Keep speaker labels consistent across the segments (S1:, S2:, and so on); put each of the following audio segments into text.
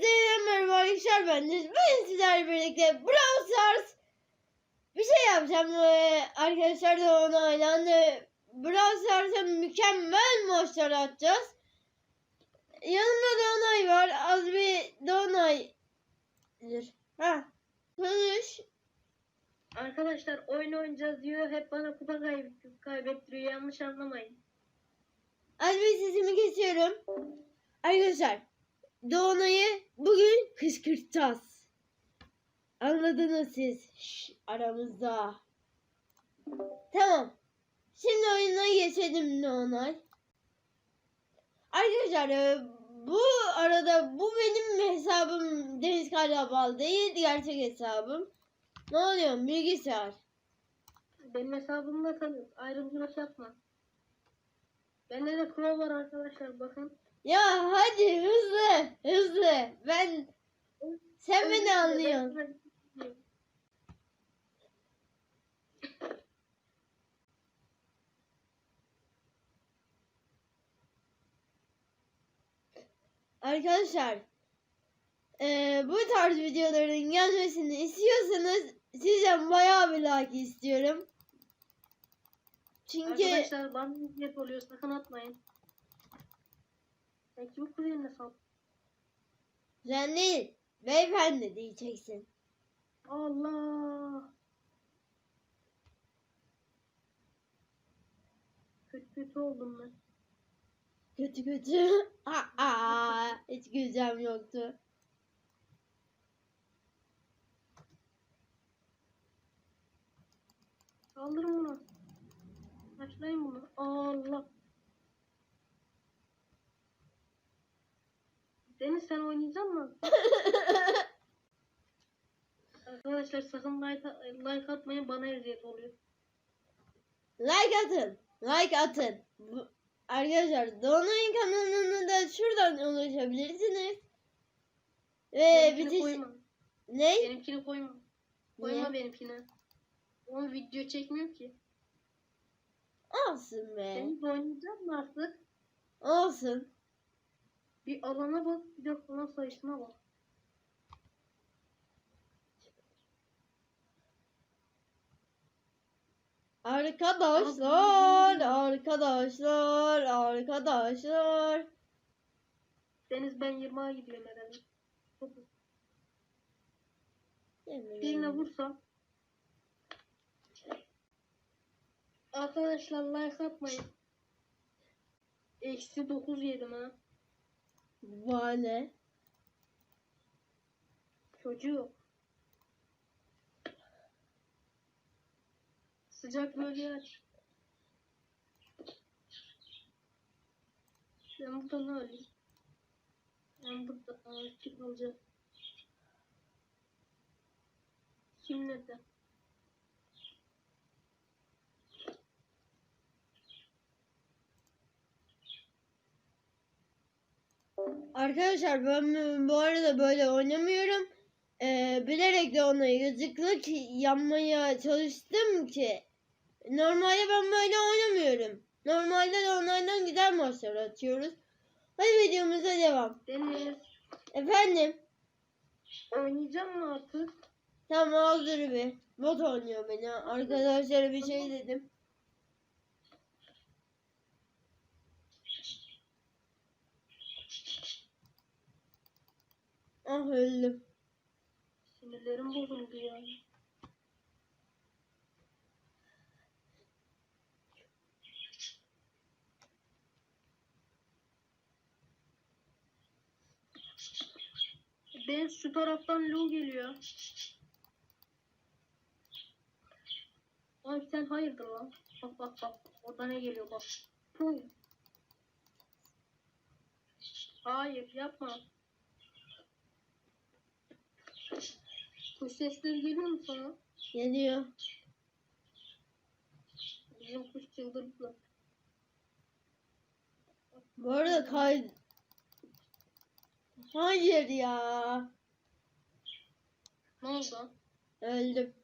S1: Herkese merhaba arkadaşlar ben de bugün sizlerle birlikte Brawl Stars bir şey yapacağım ve arkadaşlar da ona oynandı. Brawl Stars'a mükemmel maçlar atacağız. Yanımda Donay var. Az bir Donay. Dur. Ha. Konuş.
S2: Arkadaşlar oyun oynayacağız diyor. Hep bana kupa kayb- kaybettiriyor. Yanlış anlamayın.
S1: Az bir sesimi kesiyorum. Arkadaşlar Doğanay'ı bugün kışkırtacağız. Anladınız siz Şş, aramızda. Tamam. Şimdi oyuna geçelim Doğanay. Arkadaşlar e, bu arada bu benim hesabım Deniz Karabal değil gerçek hesabım. Ne oluyor bilgisayar.
S2: Benim hesabımda ayrımcılık yapma. Bende de pro var arkadaşlar bakın.
S1: Ya hadi hızlı hızlı ben sen beni anlıyorsun. Arkadaşlar eee, bu tarz videoların gelmesini istiyorsanız sizden bayağı bir like istiyorum. Çünkü
S2: Arkadaşlar bana hep oluyor sakın atmayın. Sen kim kuzenine sal?
S1: sen değil beyefendi diyeceksin.
S2: Allah. Kötü kötü oldum ben.
S1: Kötü kötü. Aa, hiç güleceğim yoktu.
S2: Saldırın bunu. Başlayın bunu. Allah. Deniz sen oynayacak mı? Arkadaşlar sakın like, like atmayın bana eziyet oluyor.
S1: Like atın. Like atın. Arkadaşlar Doğanay'ın kanalına da şuradan ulaşabilirsiniz. Ve
S2: benimkini
S1: bitiş...
S2: koyma.
S1: Ne?
S2: Benimkini koyma. Koyma
S1: Niye?
S2: benimkini. Onu video çekmiyor ki.
S1: Olsun be.
S2: Deniz oynayacak mı artık?
S1: Olsun.
S2: Bir alana bak bir de falan sayısına bak.
S1: Arkadaşlar, arkadaşlar, arkadaşlar.
S2: Deniz ben 20'a gidiyorum herhalde. Birine vursam. Arkadaşlar like atmayın. Eksi 9 yedim ha.
S1: Vale.
S2: Çocuk. Sıcak bölge aç. Ben burada ne alayım? Ben burada ağaçlık alacağım. Kim nerede?
S1: Arkadaşlar ben bu arada böyle oynamıyorum. Ee, bilerek de ona yazıklık yapmaya çalıştım ki. Normalde ben böyle oynamıyorum. Normalde de onlardan güzel maçlar atıyoruz. Hadi videomuza devam.
S2: Deniz.
S1: Efendim.
S2: Oynayacağım mı artık?
S1: Tamam dur bir. Bot oynuyor beni. Arkadaşlara bir şey dedim. Ah öldüm.
S2: Sinirlerim bozuldu ya. Ben şu taraftan Lu geliyor. Abi sen hayırdır lan? Bak bak bak. Orada ne geliyor bak. Puh. Hayır yapma. Kuş sesleri geliyor mu sana?
S1: Geliyor.
S2: Bizim kuş çıldırdı.
S1: Bu arada kay... Hayır ya.
S2: Ne oldu?
S1: Öldüm.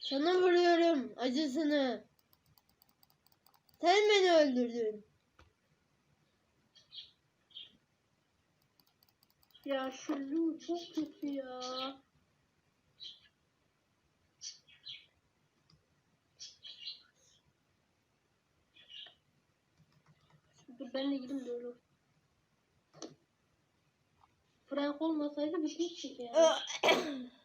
S1: Sana vuruyorum acısını. Sen beni öldürdün.
S2: Ya şu Lu çok kötü ya. Dur ben de gideyim de olur. Frank olmasaydı bitmiştik ya.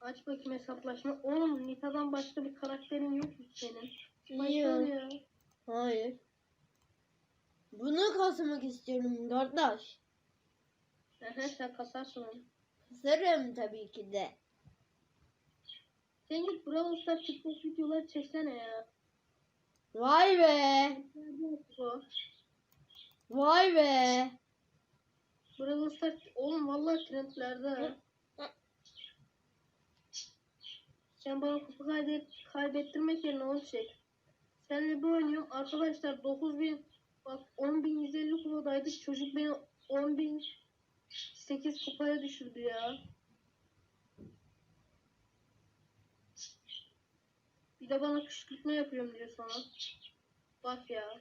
S2: Aç bakayım hesaplaşma. Oğlum Nita'dan başka bir karakterin yok mu senin? Başlar ya.
S1: Hayır. Bunu kasmak istiyorum kardeş.
S2: Aha, sen kasarsın onu.
S1: Kasarım tabii ki de.
S2: Sen git Brawl Stars TikTok videoları çeksene ya.
S1: Vay be. Vay be.
S2: Brawl Stars oğlum vallahi trendlerde. ha. Sen bana kupa kaydet, kaybettirmek yerine onu çek. Seninle bir oynuyorum. Arkadaşlar 9000 bak 10150 kupadaydık. Çocuk beni 10000 8 kupaya düşürdü ya. Bir de bana kışkırtma yapıyorum diyor sana. Bak ya.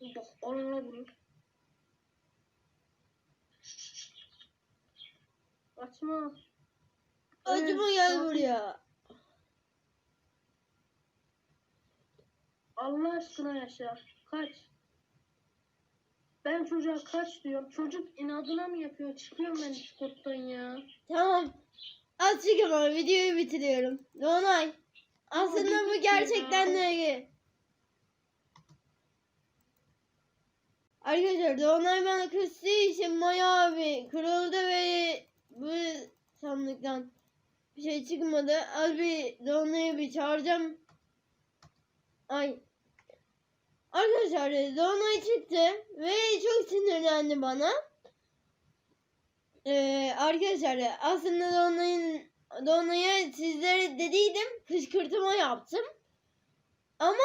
S2: Bak onunla vuruyor. Açma.
S1: Acıma gel buraya.
S2: Allah aşkına yaşa. Kaç. Ben çocuğa kaç diyorum. Çocuk inadına mı yapıyor? Çıkıyorum ben Discord'dan ya.
S1: Tamam. Azıcık ama videoyu bitiriyorum. Donay. Aslında bu gerçekten de Arkadaşlar Donay bana kıstığı için Maya abi kırıldı ve bu sandıktan bir şey çıkmadı. Az bir Donay'ı bir çağıracağım. Ay. Arkadaşlar Donay çıktı ve çok sinirlendi bana. Ee, arkadaşlar aslında Donay'ın Donay'a sizlere dediydim kışkırtma yaptım. Ama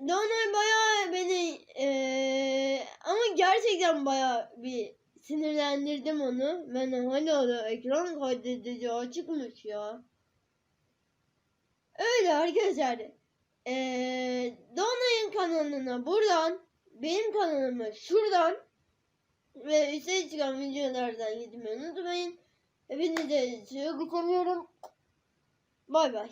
S1: Donay bayağı beni ee, ama gerçekten bayağı bir sinirlendirdim onu. Ben hala da ekran kaydedici açıkmış ya. Öyle arkadaşlar. Ee, Donay'ın kanalına buradan benim kanalıma şuradan ve üste çıkan videolardan gitmeyi unutmayın. Hepinize çok seviyorum. Bay bay.